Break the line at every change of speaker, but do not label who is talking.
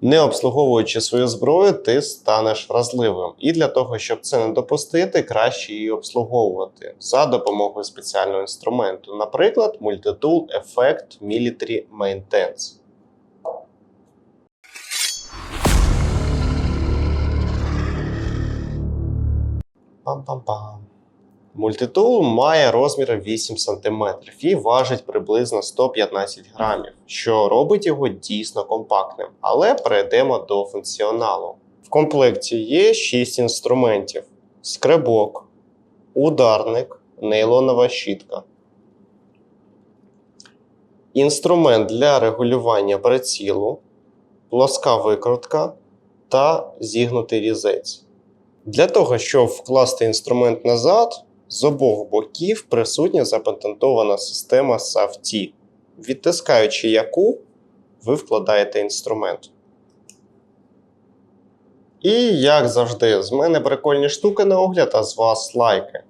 Не обслуговуючи свою зброю, ти станеш вразливим. І для того, щоб це не допустити, краще її обслуговувати за допомогою спеціального інструменту, наприклад, Multitool Effect Military Maintenance. Пам-пам-пам. Мультитул має розмір 8 см і важить приблизно 115 грамів, що робить його дійсно компактним. Але перейдемо до функціоналу. В комплекті є 6 інструментів: скребок, ударник, нейлонова щітка. Інструмент для регулювання прицілу, плоска викрутка та зігнутий різець. Для того, щоб вкласти інструмент назад, з обох боків присутня запатентована система SAFT, відтискаючи яку ви вкладаєте інструмент. І, як завжди, з мене прикольні штуки на огляд, а з вас лайки.